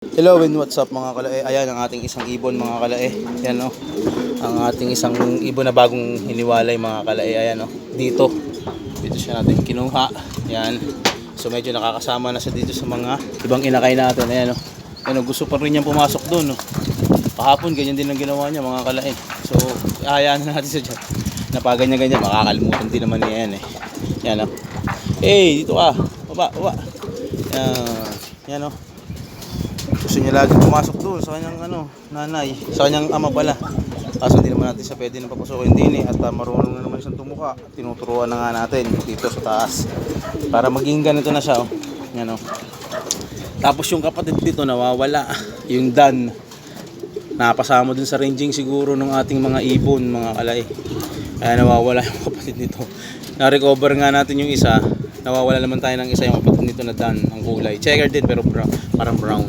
Hello and what's up mga kalae? Ayan ang ating isang ibon mga kalae. Yan o. Ang ating isang ibon na bagong hiniwalay mga kalae. Ayan o. Dito. Dito siya natin kinuha. Yan. So medyo nakakasama na siya dito sa mga ibang inakay natin. Ayan o. Ayan o. Gusto pa rin niyang pumasok doon o. Kahapon ganyan din ang ginawa niya mga kalae. So hayaan na natin siya dyan. Napagan niya ganyan. Makakalimutan din naman niya yan eh. Yan o. Hey, dito ka. Baba, baba. Yan. Yan o gusto niya lagi pumasok doon sa kanyang ano, nanay, sa kanyang ama pala. Kaso hindi naman natin siya pwede na papasukin din eh at uh, marunong na naman siyang tumuka. Tinuturuan na nga natin dito sa taas para maging ganito na siya oh. Yan oh. Tapos yung kapatid dito nawawala, yung Dan. Napasama dun sa ranging siguro ng ating mga ibon, mga kalay. Kaya nawawala yung kapatid nito. Na-recover nga natin yung isa. Nawawala naman tayo ng isa yung kapatid nito na Dan, ang kulay. Checker din pero brown, parang brown.